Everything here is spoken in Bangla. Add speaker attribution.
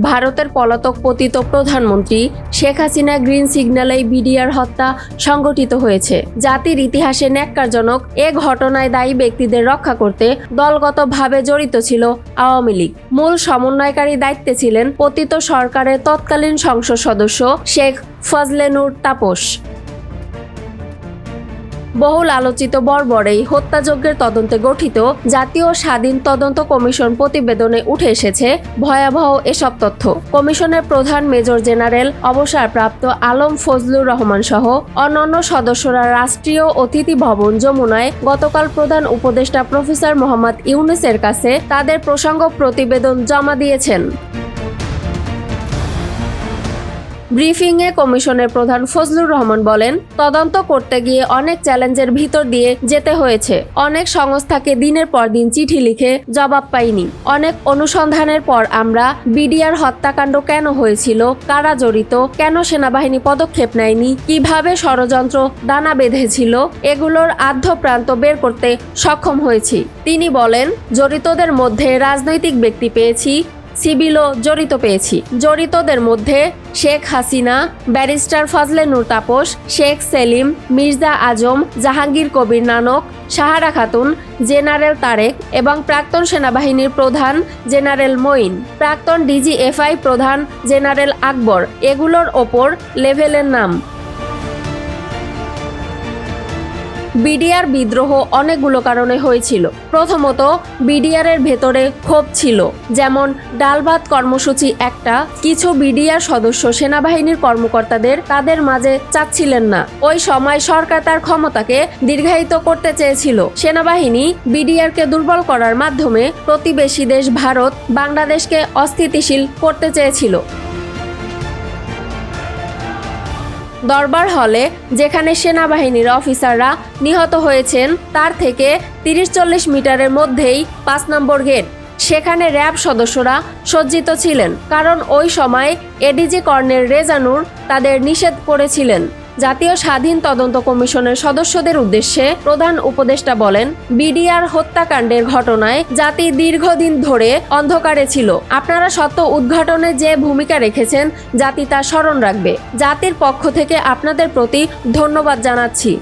Speaker 1: ভারতের পলাতক পতিত প্রধানমন্ত্রী শেখ হাসিনা গ্রিন সিগন্যালে বিডিআর হত্যা সংগঠিত হয়েছে। জাতির ইতিহাসে ন্যাক্কারজনক এ ঘটনায় দায়ী ব্যক্তিদের রক্ষা করতে দলগতভাবে জড়িত ছিল আওয়ামী লীগ। মূল সমন্বয়কারী দায়িত্বে ছিলেন পতিত সরকারের তৎকালীন সংসদ সদস্য শেখ ফজলেনুর তাপস। বহুল আলোচিত বর্বর এই হত্যাযজ্ঞের তদন্তে গঠিত জাতীয় স্বাধীন তদন্ত কমিশন প্রতিবেদনে উঠে এসেছে ভয়াবহ এসব তথ্য। কমিশনের প্রধান মেজর জেনারেল অবসরপ্রাপ্ত আলম ফজলুর রহমান সহ অন্যান্য সদস্যরা রাষ্ট্রীয় অতিথি ভবন যমুনায় গতকাল প্রধান উপদেষ্টা প্রফেসর মোহাম্মদ ইউনুসের কাছে তাদের প্রসঙ্গ প্রতিবেদন জমা দিয়েছেন। ব্রিফিংয়ে কমিশনের প্রধান ফজলুর রহমান বলেন, তদন্ত করতে গিয়ে অনেক চ্যালেঞ্জের ভিতর দিয়ে যেতে হয়েছে। অনেক সংস্থাকে দিনের পর দিন চিঠি লিখে জবাব পাইনি। অনেক অনুসন্ধানের পর আমরা বিডিআর হত্যাকাণ্ড কেন হয়েছিল, কারা জড়িত, কেন সেনাবাহিনী পদক্ষেপ নেয়নি, কীভাবে ষড়যন্ত্র দানা বেঁধেছিল, এগুলোর আদ্য প্রান্ত বের করতে সক্ষম হয়েছি। তিনি বলেন, জড়িতদের মধ্যে রাজনৈতিক ব্যক্তি পেয়েছি সিভিলও জড়িত পেয়েছি। জড়িতদের মধ্যে শেখ হাসিনা, ব্যারিস্টার ফজলে নূর তাপস, শেখ সেলিম, মির্জা আজম, জাহাঙ্গীর কবির নানক, সাহারা খাতুন, জেনারেল তারেক এবং প্রাক্তন সেনাবাহিনীর প্রধান জেনারেল মঈন। প্রাক্তন ডিজিএফআই প্রধান জেনারেল আকবর, এগুলোর ওপর লেভেলের নাম। বিডিআর বিদ্রোহ অনেকগুলো কারণে হয়েছিল। প্রথমত বিডিআর এর ভেতরে ক্ষোভ ছিল, যেমন ডাল ভাত কর্মসূচি একটা, কিছু বিডিআর সদস্য সেনাবাহিনীর কর্মকর্তাদের তাদের মাঝে চাচ্ছিলেন না। ওই সময় সরকার তার ক্ষমতাকে দীর্ঘায়িত করতে চেয়েছিল। সেনাবাহিনী বিডিআরকে দুর্বল করার মাধ্যমে প্রতিবেশী দেশ ভারত বাংলাদেশকে অস্থিতিশীল করতে চেয়েছিল। দরবার হলে, যেখানে সেনাবাহিনীর অফিসাররা নিহত হয়েছেন, তার থেকে তিরিশ চল্লিশ মিটারের মধ্যেই পাঁচ নম্বর গেট। সেখানে র্যাব সদস্যরা সজ্জিত ছিলেন, কারণ ওই সময় এডিজি কর্নেল রেজানুর তাদের নিষেধ করেছিলেন। জাতীয় স্বাধীন তদন্ত কমিশনের সদস্যদের উদ্দেশ্যে প্রধান উপদেষ্টা বলেন, বিডিআর হত্যাকাণ্ডের ঘটনায় জাতি দীর্ঘদিন ধরে অন্ধকারে ছিল। আপনারা সত্য উদ্ঘাটনে যে ভূমিকা রেখেছেন, জাতি তা স্মরণ রাখবে। জাতির পক্ষ থেকে আপনাদের প্রতি ধন্যবাদ জানাচ্ছি।